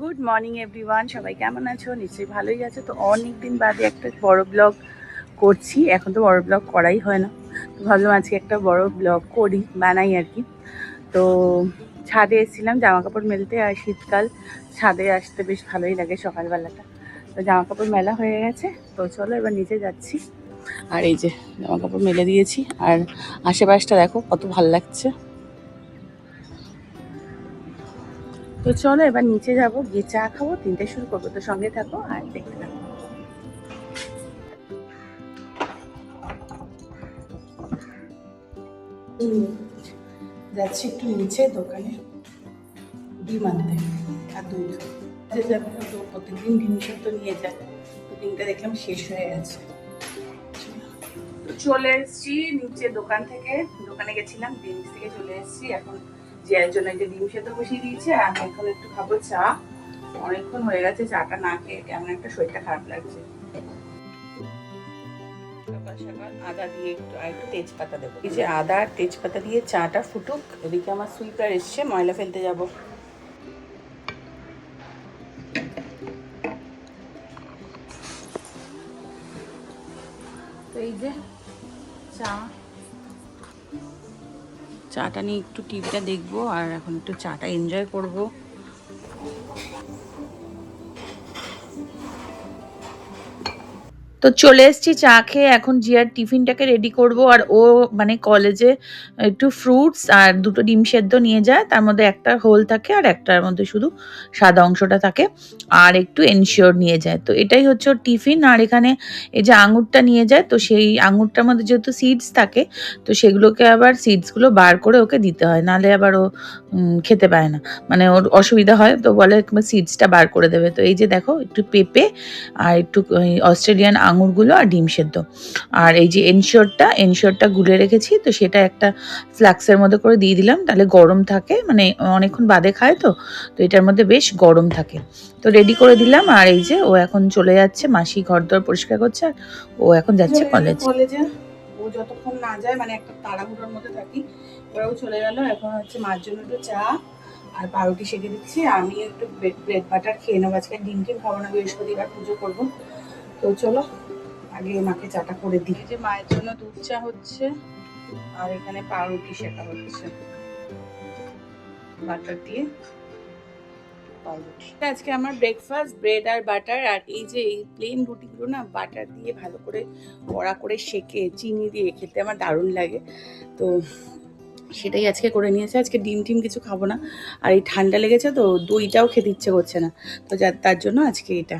Good morning everyone সবাই কেমন আছো? নিশ্চয়ই ভালোই আছো। তো অনেক দিন বাদে একটা বড় ব্লগ করছি। এখন তো বড় ব্লগ করাই হয় না। তো ভাবলাম আজকে একটা বড় ব্লগ করি, বানাই আর কি। তো ছাদে এসেছিলাম জামা কাপড় মেলতে আর শীতকাল। ছাদে আসতে বেশ ভালোই লাগে সকালবেলাটা। তো জামা কাপড় মেলা হয়ে গেছে। তো চলো এবার নিচে যাচ্ছি। আর এই যে জামা কাপড় মেলে দিয়েছি। আর আশেপাশটা দেখো, কত ভালো লাগছে। তো চলো এবার নিচে যাব গিয়ে চা খাব তিনটে শুরু করব। তো সঙ্গে থাকো আর দেখতে থাকো। যাচ্ছি একটু নিচে দোকানে। ডিম আনতে আর দুধ। তো প্রত্যেকদিন ডিম সেদ্ধ নিয়ে যায় তো ডিমটা দেখলাম শেষ হয়ে গেছে। তো চলে এসেছি নিচে দোকান থেকে। দোকানে গেছিলাম ডিম থেকে চলে এসেছি। এখন জিয়ার জন্য যে ডিম সেদ্ধ বসিয়ে দিয়েছে, আর আমি এখন একটু খাব চা। অনেকক্ষণ হয়ে গেছে, চাটা না খেয়ে কেমন একটা শরীরটা খারাপ লাগছে। আদা দিয়ে একটু, আর একটু তেজপাতা দেবো। এই যে আদা আর তেজপাতা দিয়ে চাটা ফুটুক, এদিকে আমার সুইপার এসছে, ময়লা ফেলতে যাব। তো এই যে চা চাটা নিয়ে একটু টিভিটা দেখব আর এখন একটু চাটা এনজয় করব। তো চলে এসেছি, চা খেয়ে এখন জিয়ার টিফিনটাকে রেডি করব। আর ও মানে কলেজে একটু ফ্রুটস আর দুটো ডিম সেদ্ধ নিয়ে যায়। তার মধ্যে একটা হোল থাকে আর একটার মধ্যে শুধু সাদা অংশটা থাকে। আর একটু এনশিওর নিয়ে যায়। তো এটাই হচ্ছে ওর টিফিন। আর এখানে এই যে আঙুরটা নিয়ে যায়, তো সেই আঙুরটার মধ্যে যেহেতু সিডস থাকে, তো সেগুলোকে আবার সিডসগুলো বার করে ওকে দিতে হয়। নাহলে আবার ও খেতে পায় না। মানে ওর অসুবিধা হয়, তো বলে সিডসটা বার করে দেবে। তো এই যে দেখো, একটু পেঁপে আর একটু অস্ট্রেলিয়ান আঙুরগুলো আর ডিম সেদ্ধ। আর এই যে এনশিওরটা এনশিওরটা গুলে রেখেছি তো সেটা একটা ফ্লাক্সের মধ্যে করে দিয়ে দিলাম। তাহলে গরম থাকে মানে অনেকক্ষণ বাদে খায় তো তো এটার মধ্যে বেশ গরম থাকে। তো রেডি করে দিলাম আর এই যে ও এখন চলে যাচ্ছে মাসি ঘর দর পরিষ্কার করছে আর ও এখন যাচ্ছে কলেজ কলেজে ও যতক্ষণ না যায় মানে একটা তাড়াহুড়োর মধ্যে থাকি ওরাও চলে গেল এখন হচ্ছে মার জন্য একটু চা আর পাউরুটি সেঁকে দিচ্ছি। আমি একটু ব্রেড বাটার খেয়ে নেব। আজকে ডিম টিম খাব না বৃহস্পতিবার পুজো করব। তো চলো। আগে মাকে চাটা করে দিই। যে মায়ের জন্য দুধ চা হচ্ছে, আর এখানে পাউরুটি শেখা হচ্ছে। বাটার দিয়ে পাউরুটি। আজকে আমার ব্রেকফাস্ট ব্রেড আর বাটার আর এই যে এই প্লেন রুটিগুলো না বাটার দিয়ে ভালো করে কড়া করে সেকে, চিনি দিয়ে খেতে আমার দারুণ লাগে। তো সেটাই আজকে করে নিয়েছে। আজকে ডিম টিম কিছু খাব না। আর এই ঠান্ডা লেগেছে তো দইটাও খেতে ইচ্ছে করছে না। তো যার তার জন্য আজকে এটা।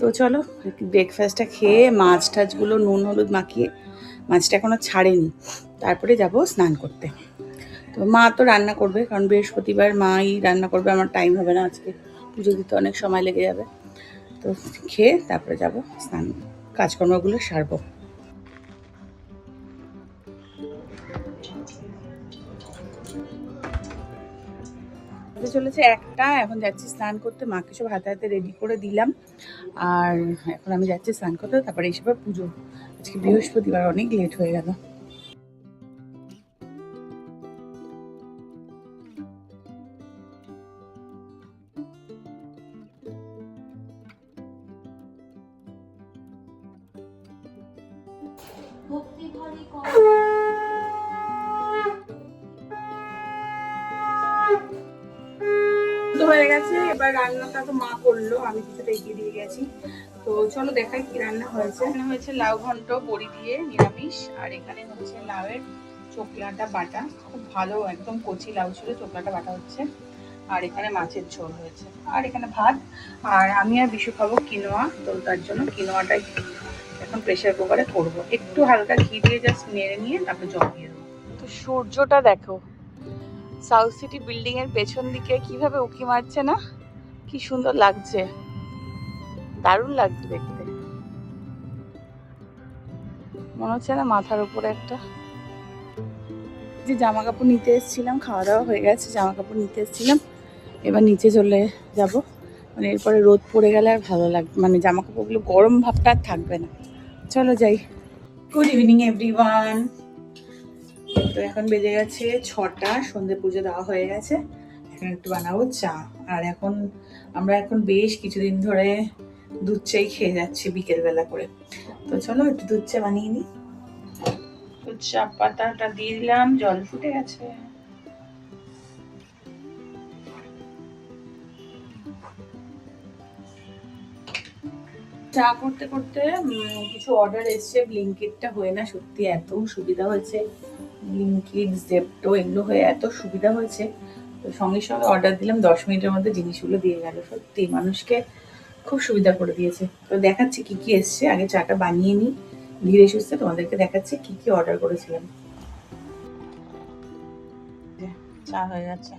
তো চলো ব্রেকফাস্টটা খেয়ে মাছ টাছগুলো, নুন, হলুদ মাখিয়ে, মাছটা এখনও ছাড়েনি। তারপরে যাব স্নান করতে। তো মা তো রান্না করবে, কারণ বৃহস্পতিবার মাই রান্না করবে, আমার টাইম হবে না আজকে। পুজো দিতে অনেক সময় লেগে যাবে। তো খেয়ে তারপরে যাব স্নান, কাজকর্মগুলো সারবো। হতে চলেছে একটা, এখন যাচ্ছি স্নান করতে। মাকে সব হাতে হাতে রেডি করে দিলাম। আর এখন আমি যাচ্ছি স্নান করতে, তারপরে এইসব পুজো। আজকে বৃহস্পতিবার, অনেক লেট হয়ে গেল। হয়ে গেছে এবার রান্নাটা তো মা করল আমি কিছুটা এগিয়ে দিয়ে গেছি। তো চলো দেখাই কি রান্না হয়েছে। এখানে হয়েছে লাউ ঘন্ট বড়ি দিয়ে নিরামিষ আর এখানে হচ্ছে লাউয়ের চোকলাটা বাটা। খুব ভালো একদম কচি লাউ ছিল চোকলাটা বাটা হচ্ছে। আর এখানে মাছের ঝোল হয়েছে। আর এখানে ভাত আর আমি আর বিশু খাব কিনোয়া তো তার জন্য কিনোয়াটাই এখন প্রেশার কুকারে করব। একটু হালকা ঘি দিয়ে জাস্ট নেড়ে নিয়ে তারপরে জল দিয়ে দেবো। তো সূর্যটা দেখো। সাউথ সিটি বিল্ডিং এর পেছন দিকে কীভাবে উকি মারছে না? কি সুন্দর লাগছে। দারুণ লাগছে দেখতে। মনে হচ্ছে না মাথার উপরে একটা যে জামা কাপড় নিতে এসেছিলাম খাওয়া দাওয়া হয়ে গেছে জামা কাপড় নিতে এসেছিলাম। এবার নিচে চলে যাব। মানে এরপরে রোদ পড়ে গেলে আর ভালো লাগবে মানে জামা কাপড়গুলো গরম ভাবটা আর থাকবে না। চলো যাই। গুড ইভিনিং এভরিওয়ান তো এখন বেজে গেছে ছটা সন্ধে পুজো দেওয়া হয়ে গেছে। এখানে একটু বানাবো চা। আর এখন আমরা এখন বেশ কিছুদিন ধরে দুধ চাই খেয়ে যাচ্ছি বিকেলবেলা করে। তো চলো একটু দুধ চা বানিয়ে নিই। তো চা পাতাটা দিয়ে দিলাম জল ফুটে গেছে। চা করতে করতে কিছু অর্ডার এসছে ব্লিঙ্কিটটা হয়ে না সত্যি এত সুবিধা হয়েছে। ব্লিঙ্কিট জেপটো এগুলো হয়ে এত সুবিধা হয়েছে। তো সঙ্গে সঙ্গে অর্ডার দিলাম, দশ মিনিটের মধ্যে জিনিসগুলো দিয়ে গেল। সত্যি মানুষকে খুব সুবিধা করে দিয়েছে। তো দেখাচ্ছি কি কি এসছে, আগে চাটা বানিয়ে নিই। ধীরে সুস্থে তোমাদেরকে দেখাচ্ছি কি কি অর্ডার করেছিলাম। চা হয়ে যাচ্ছে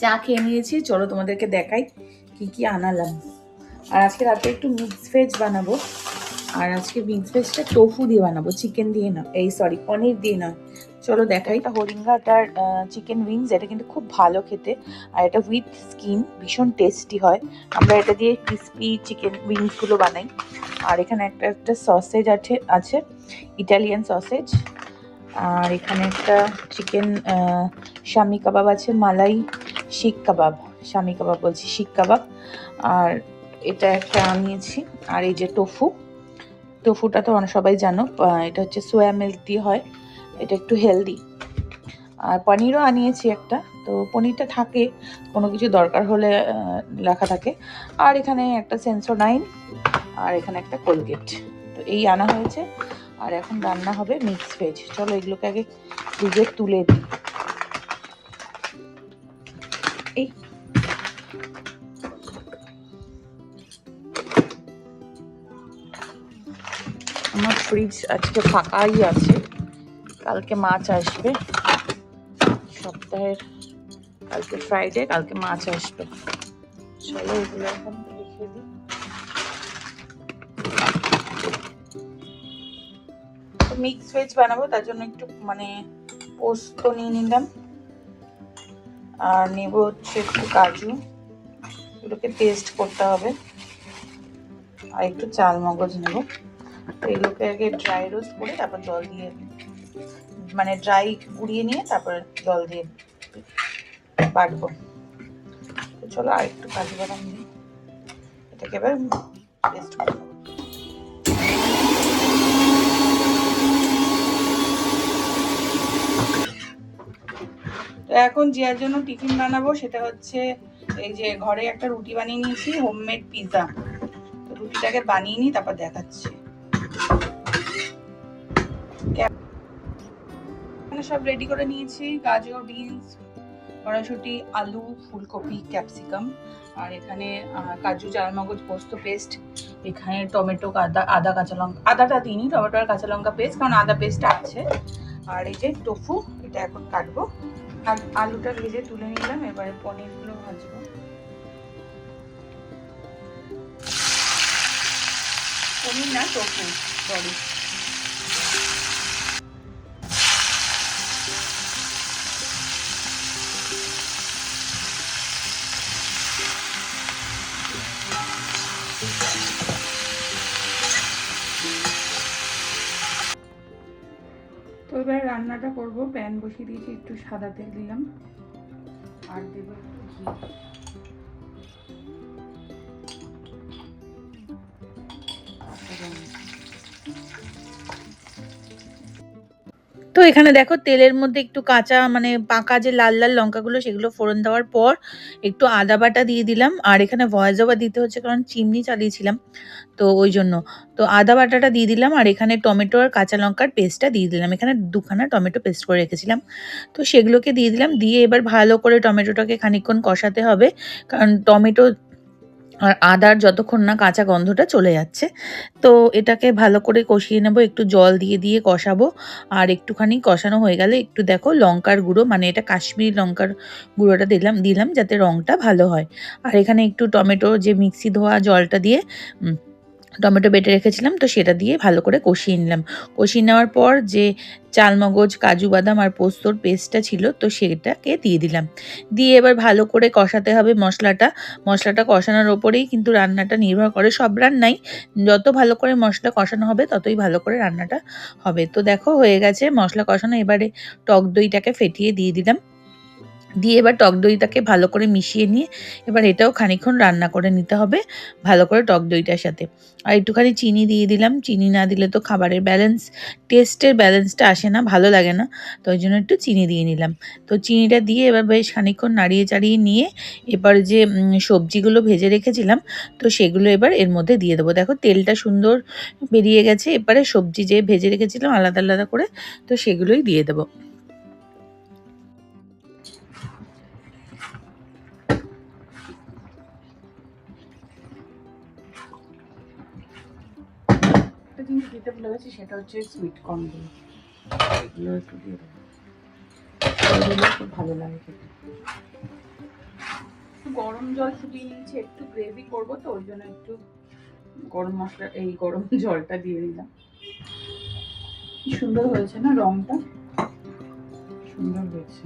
চা খেয়ে নিয়েছি, চলো তোমাদেরকে দেখাই কি কি আনালাম। আর আজকে রাতে একটু মিক্স ভেজ বানাবো। আর আজকে মিক্স ভেজটা টোফু দিয়ে বানাবো চিকেন দিয়ে না, এই সরি পনির দিয়ে নয় চলো দেখাই। এটা হরিঙ্গাটার চিকেন উইংস এটা কিন্তু খুব ভালো খেতে। আর এটা উইথ স্কিন ভীষণ টেস্টি হয়। আমরা এটা দিয়ে ক্রিস্পি চিকেন উইংসগুলো বানাই। আর এখানে একটা একটা সসেজ আছে আছে ইটালিয়ান সসেজ আর এখানে একটা চিকেন শামি কাবাব আছে মালাই শিক কাবাব শামি কাবাব বলছি শিক কাবাব আর এটা একটা আনিয়েছি। আর এই যে টোফু তো অনেক সবাই জানো এটা হচ্ছে সোয়া মিল্ক দিয়ে হয়, এটা একটু হেলদি। আর পনিরও আনিয়েছি একটা, তো পনিরটা থাকে, কোনো কিছু দরকার হলে লেখা থাকে। আর এখানে একটা সেন্সোডাইন আর এখানে একটা কোলগেট তো এই আনা হয়েছে, আর এখন রান্না হবে মিক্স ভেজ চলো এগুলোকে আগে ফ্রিজে তুলে দিই। এই ফ্রিজ আজকে ফাঁকাই আছে। কালকে মাছ আসবে। সপ্তাহের, কালকে ফ্রাইডে কালকে মাছ আসবে। চলো এগুলো এখন দিই। মিক্স ভেজ বানাবো, তার জন্য একটু মানে পোস্ত নিয়ে নিলাম। আর নেব হচ্ছে একটু কাজু। এগুলোকে পেস্ট করতে হবে। আর একটু চাল মগজ নেব। তো এগুলোকে আগে ড্রাই রোস্ট করে তারপর জল দিয়ে মানে ড্রাই গুঁড়িয়ে নিয়ে তারপর জল দিয়ে বাটবো। চলো আর একটু কাজু বাদাম দিই এটাকে এবার পেস্ট করে তো এখন জিয়ার জন্য টিফিন বানাবো, সেটা হচ্ছে এই যে ঘরে একটা রুটি বানিয়ে নিয়েছি হোমমেড পিৎজা রুটিটাকে বানিয়ে নিই তারপর দেখাচ্ছি। সব রেডি করে নিয়েছি, গাজর বিনস কড়াইশুটি, আলু, ফুলকপি ক্যাপসিকাম আর এখানে কাজু চালমগজ পোস্ত পেস্ট এখানে টমেটো, আদা আদা, কাঁচা লঙ্কা, আদাটা দিইনি, টমেটো আর কাঁচা লঙ্কা পেস্ট কারণ আদা পেস্টটা আছে। আর এই যে টোফু এটা এখন কাটবো। আর আলুটা ভেজে তুলে নিলাম, এবারে পনিরগুলো ভাজবো। পনির না টোফু সরি তো এবার রান্নাটা করব। প্যান বসিয়ে দিয়েছি, একটু সাদা তেল দিলাম। আর দেব একটু ঘি। তো এখানে দেখো তেলের মধ্যে একটু কাঁচা মানে পাকা যে লাল লাল লঙ্কাগুলো, সেগুলো ফোড়ন দেওয়ার পর একটু আদা বাটা দিয়ে দিলাম। আর এখানে ভয়েস ওভার দিতে হচ্ছে কারণ চিমনি চালিয়েছিলাম, তো ওই জন্য। তো আদা বাটাটা দিয়ে দিলাম আর এখানে টমেটো আর কাঁচা লঙ্কার পেস্টটা দিয়ে দিলাম। এখানে দুখানা টমেটো পেস্ট করে রেখেছিলাম। তো সেগুলোকে দিয়ে দিলাম। দিয়ে এবার ভালো করে টমেটোটাকে খানিকক্ষণ কষাতে হবে। কারণ টমেটো আর আদার যতক্ষণ না কাঁচা গন্ধটা চলে যাচ্ছে। তো এটাকে ভালো করে কষিয়ে নেব, একটু জল দিয়ে দিয়ে কষাবো। আর একটুখানি কষানো হয়ে গেলে একটু দেখো লঙ্কার গুঁড়ো মানে এটা কাশ্মীরি লঙ্কার গুঁড়োটা দিলাম দিলাম যাতে রঙটা ভালো হয়। আর এখানে একটু টমেটো যে মিক্সি ধোয়া জলটা দিয়ে টমেটো বেটে রেখেছিলাম, তো সেটা দিয়ে ভালো করে কষিয়ে নিলাম। কষিয়ে নেওয়ার পর যে চালমগজ, কাজু বাদাম আর পোস্তর পেস্টটা ছিল, তো সেটাকে দিয়ে দিলাম। দিয়ে এবার ভালো করে কষাতে হবে মশলাটা। মশলাটা কষানোর ওপরেই কিন্তু রান্নাটা নির্ভর করে, সব রান্নাই যত ভালো করে মশলা কষানো হবে, ততই ভালো করে রান্নাটা হবে। তো দেখো হয়ে গেছে মশলা কষানো, এবারে টক দইটাকে ফেটিয়ে দিয়ে দিলাম। দিয়ে এবার টক দইটাকে ভালো করে মিশিয়ে নিয়ে এবার এটাও খানিকক্ষণ রান্না করে নিতে হবে, ভালো করে টক দইটার সাথে। আর একটুখানি চিনি দিয়ে দিলাম, চিনি না দিলে তো খাবারের ব্যালেন্স টেস্টের ব্যালেন্সটা আসে না, ভালো লাগে না, তো ওই জন্য একটু চিনি দিয়ে নিলাম। তো চিনিটা দিয়ে এবার বেশ খানিকক্ষণ নাড়িয়ে চাড়িয়ে নিয়ে এবার যে সবজিগুলো ভেজে রেখেছিলাম, তো সেগুলো এবার এর মধ্যে দিয়ে দেবো। দেখো তেলটা সুন্দর বেরিয়ে গেছে, এবারে সবজি যে ভেজে রেখেছিলাম আলাদা আলাদা করে, তো সেগুলোই দিয়ে দেবো। একটা জিনিস দিতে সেটা হচ্ছে সুইট খেতে। গরম জল ফুটিয়ে নিয়েছি, একটু গ্রেভি করব তো, ওই জন্য একটু গরম মশলা, এই গরম জলটা দিয়ে দিলাম। সুন্দর হয়েছে না রংটা? সুন্দর হয়েছে।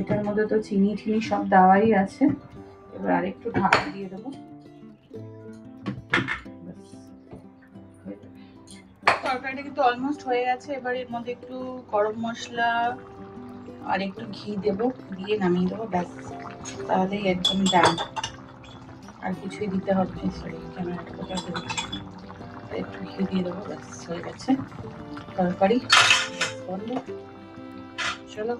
এটার মধ্যে তো চিনি ঠিনি সব দেওয়াই আছে। এবার আরেকটু ঢাকা দিয়ে দেবো। তরকারিটা কিন্তু অলমোস্ট হয়ে গেছে। এবার এর মধ্যে একটু গরম মশলা আর একটু ঘি দেব। দিয়ে নামিয়ে দেবো, ব্যাস। তাহলেই একদম ডান আর কিছুই দিতে হবে সরি ক্যামেরাটা একটু ঘি দিয়ে দেবো, ব্যাস, হয়ে গেছে। তরকারি বন্ধ। চলো।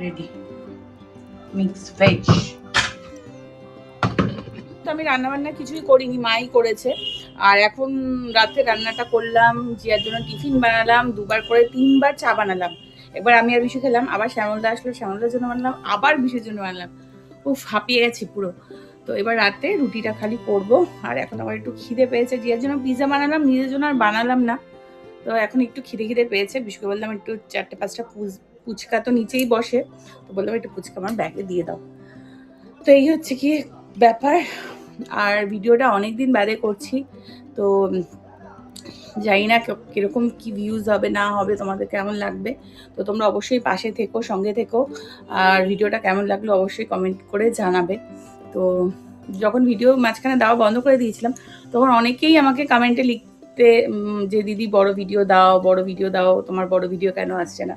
রেডি মিক্স ভেজ তো আমি রান্না বান্না কিছুই করিনি, মাই করেছে। আর এখন রাতে রান্নাটা করলাম, জিয়ার জন্য টিফিন বানালাম, দুবার করে তিনবার চা বানালাম। একবার আমি আর বিশু খেলাম, আবার শ্যামলদা আসলো, শ্যামলদার জন্য বানালাম, আবার বিশুর জন্য বানালাম। উফ, হাঁপিয়ে গেছি পুরো। তো এবার রাতে রুটিটা খালি করব। আর এখন আবার একটু খিদে পেয়েছে, জিয়ার জন্য পিৎজা বানালাম, নিজের জন্য আর বানালাম না। তো এখন একটু খিদে খিদে পেয়েছে, বিশুকে বললাম একটু চারটে পাঁচটা পুজ- ফুচকা তো নিচেই বসে। তো বললাম, একটু ফুচকা আমার ব্যাগে দিয়ে দাও। তো এই হচ্ছে কি ব্যাপার। আর ভিডিওটা অনেক দিন বাদে করছি। তো জানি না কীরকম কি ভিউজ হবে, না হবে, তোমাদের কেমন লাগবে? তো তোমরা অবশ্যই পাশে থেকো, সঙ্গে থেকো। আর ভিডিওটা কেমন লাগল অবশ্যই কমেন্ট করে জানাবে। তো যখন ভিডিও মাঝখানে দেওয়া বন্ধ করে দিয়েছিলাম, তখন অনেকেই আমাকে কমেন্টে লিখতে যে, দিদি, বড় ভিডিও দাও, বড় ভিডিও দাও, তোমার বড় ভিডিও কেন আসছে না?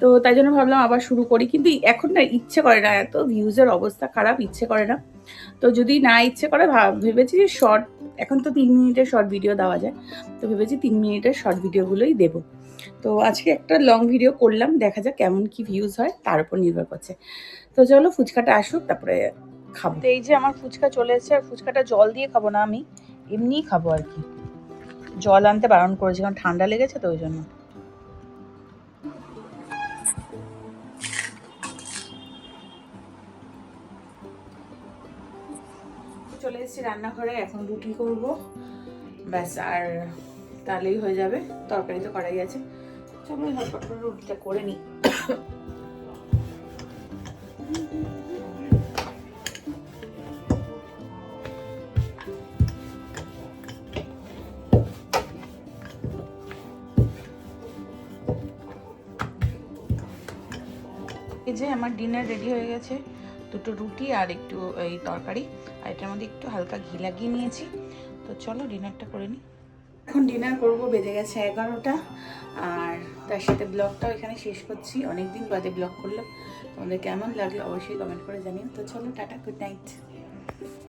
তো তাই জন্য ভাবলাম আবার শুরু করি। কিন্তু এখন না ইচ্ছে করে না এত ভিউজের অবস্থা খারাপ, ইচ্ছে করে না। তো যদি না ইচ্ছে করে ভাব- ভেবেছি যে শর্ট এখন তো তিন মিনিটের শর্ট ভিডিও দেওয়া যায়। তো ভেবেছি তিন মিনিটের শর্ট ভিডিওগুলোই দেব। তো আজকে একটা লং ভিডিও করলাম, দেখা যাক কেমন কি ভিউজ হয়, তার উপর নির্ভর করছে। তো চলো ফুচকাটা আসুক, তারপরে খাব। এই যে আমার ফুচকা চলে এসেছে, আর ফুচকাটা জল দিয়ে খাব না আমি, এমনিই খাব আর কি। জল আনতে বারণ করেছি, কারণ ঠান্ডা লেগেছে তো ওই জন্য। চলে এসেছি রান্নাঘরে, এখন রুটি করব। ব্যাস, আর তাহলেই হয়ে যাবে। তরকারি তো করাই আছে। চলো ঝটপট রুটিটা করে নিই। এই যে আমার ডিনার রেডি হয়ে গেছে। দুটো রুটি আর একটু এই তরকারি। আর এটার মধ্যে একটু হালকা ঘি লাগিয়ে নিয়েছি। তো চলো ডিনারটা করে নিই এখন ডিনার করব, বেজে গেছে এগারোটা। আর তার সাথে ব্লগটাও এখানে শেষ করছি। অনেকদিন বাদে ব্লগ করলাম। তোমাদের কেমন লাগল অবশ্যই কমেন্ট করে জানিও। তো চলো টাটা, গুড নাইট।